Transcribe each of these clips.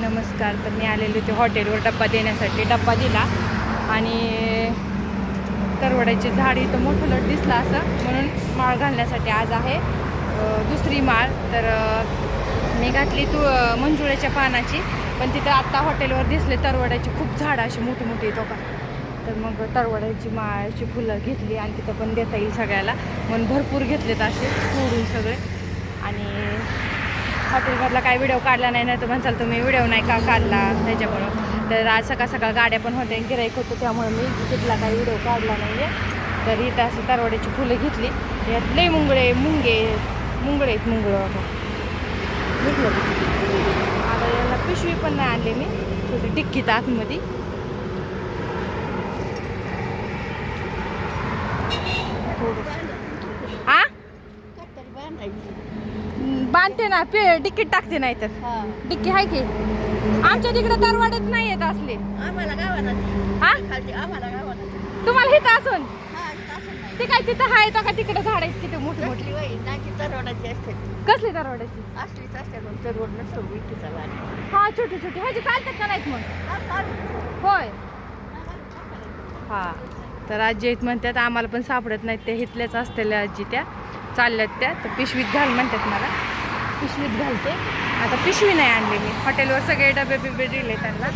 नमस्कार. तर मी आलेले होते हॉटेलवर डब्बा देण्यासाठी. डब्बा दिला. आणि तरवड्याची झाड इथं मोठं लट दिसला असं. म्हणून माळ घालण्यासाठी आज आहे. दुसरी माळ. तर मी घातली तू मंजुळ्याच्या पानाची. पण तिथं आत्ता हॉटेलवर दिसले तरवड्याची खूप झाडं अशी मोठी मोठी तो का? तर मग तरवड्याची माळाची फुलं घेतली आणि तिथं पण देता येईल सगळ्याला. म्हणून भरपूर घेतलेत असे सोडून सगळे. आणि हॉटेलमधला काय व्हिडिओ काढला नाही नाही तर म्हणसाल तुम्ही व्हिडिओ नाही का काढला त्याच्यामुळं? तर आज सकाळ सकाळ गाड्या पण होत्या गिराईक होतं त्यामुळे मी तिथला काही व्हिडिओ काढला नाही आहे तर इथं असं तरवड्याची फुलं घेतली. यात लई मुंगळे मुंगे मुंगळे आहेत मुंगळं घेतलं आता याला पिशवी पण नाही आणली मी. थोडी टिक्कीत आतमध्ये. आ बांधते ना पे तिकीट टाकते नाही तर डिक्की आहे की? आमच्या तिकडे दरवाडच नाही येत असले. आम्हाला हा? तुम्हाला हिथं असून? हा ते काय तिथं तो का तिकडे झाड आहेत किती मोठी मोठी? कसली दरवाड्याची हा छोटी छोटी. ह्याची चालतात का नाहीत मग? होय. हा. तर आजी आहेत म्हणतात आम्हाला पण सापडत नाहीत त्या हिथल्याच असलेल्या आजी त्या. चालल्यात त्या. तर पिशवीत घाल म्हणतात मला. पिशवीत घालते. आता पिशवी नाही आणली मी हॉटेलवर सगळे डबे बिबे दिले त्यांना.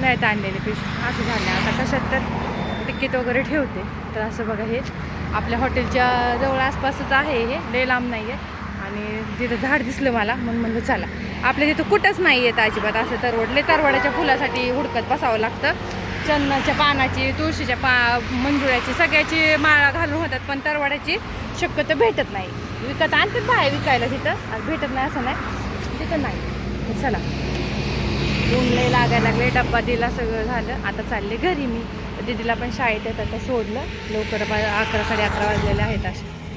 नाहीत आणलेली पिशवी. असं झालं आता कशात तर तिकीट वगैरे ठेवते. तर असं बघा हे आपल्या हॉटेलच्या जवळ आसपासच आहे हे. लय लांब नाही आहे आणि तिथं झाड दिसलं मला. म्हणून म्हणलं चला. आपल्या तिथं कुठंच नाही येत अजिबात. असं तरवडले तरवड्याच्या फुलासाठी हुडकत बसावं लागतं. चंदनाच्या पानाची तुळशीच्या पा मंजुळ्याची सगळ्याची माळा घालून होतात पण तरवड्याची शक्यतो भेटत नाही. विकत आणतात बाहेर विकायला तिथं आज भेटत नाही असं नाही. तिथं नाही. चला. ऊन लय लागायला लागले डब्बा दिला सगळं झालं. आता चालले घरी मी. दिदीला दीदीला पण शाळेत येतात सोडलं. लवकर बा- अकरा साडे अकरा वाजलेले आहेत असे